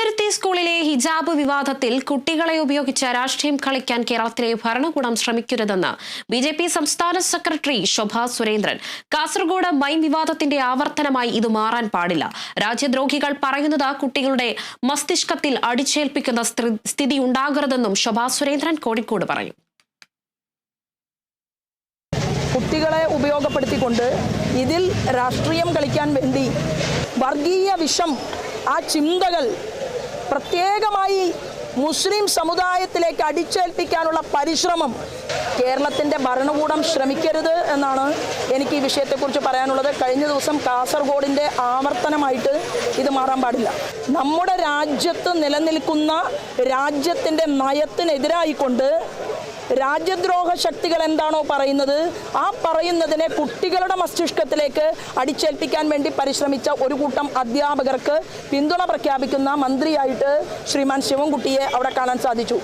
കല്ലരുത്തി സ്കൂളിലെ ഹിജാബ് വിവാദത്തിൽ കുട്ടികളെ ഉപയോഗിച്ച് രാഷ്ട്രീയം കളിക്കാൻ കേരളത്തിലെ ഭരണകൂടം ശ്രമിക്കരുതെന്ന് ബി ജെ പി സംസ്ഥാന സെക്രട്ടറി ശോഭ സുരേന്ദ്രൻ. കാസർഗോഡ് മൈൻ വിവാദത്തിന്റെ ആവർത്തനമായി ഇത് മാറാൻ പാടില്ല. രാജ്യദ്രോഹികൾ പറയുന്നത് കുട്ടികളുടെ മസ്തിഷ്കത്തിൽ അടിച്ചേൽപ്പിക്കുന്ന സ്ഥി- സ്ഥിതി ഉണ്ടാകരുതെന്നും ശോഭ സുരേന്ദ്രൻ കോഴിക്കോട് പറഞ്ഞു. കുട്ടികളെ ഉപയോഗപ്പെടുത്തിക്കൊണ്ട് ഇതിൽ രാഷ്ട്രീയം കളിക്കാൻ വേണ്ടി വർഗീയ വിഷം ആ ചിന്തകൾ പ്രത്യേകമായി മുസ്ലിം സമുദായത്തിലേക്ക് അടിച്ചേൽപ്പിക്കാനുള്ള പരിശ്രമം കേരളത്തിന്റെ ഭരണകൂടം ശ്രമിക്കരുത് എന്നാണ് എനിക്ക് ഈ വിഷയത്തെക്കുറിച്ച് പറയാനുള്ളത്. കഴിഞ്ഞ ദിവസം കാസർഗോഡിന്റെ ആവർത്തനമായിട്ട് ഇത് മാറാൻ പാടില്ല. നമ്മുടെ രാജ്യത്ത് നിലനിൽക്കുന്ന രാജ്യത്തിന്റെ നയത്തിനെതിരായിക്കൊണ്ട് രാജ്യദ്രോഹ ശക്തികൾ എന്താണോ പറയുന്നത് ആ പറയുന്നതിനെ കുട്ടികളുടെ മസ്തിഷ്കത്തിലേക്ക് അടിച്ചേൽപ്പിക്കാൻ വേണ്ടി പരിശ്രമിച്ച ഒരു കൂട്ടം അധ്യാപകർക്ക് പിന്തുണ പ്രഖ്യാപിക്കുന്ന മന്ത്രിയായിട്ട് ശ്രീമാൻ ശിവൻകുട്ടിയെ അവിടെ കാണാൻ സാധിച്ചു.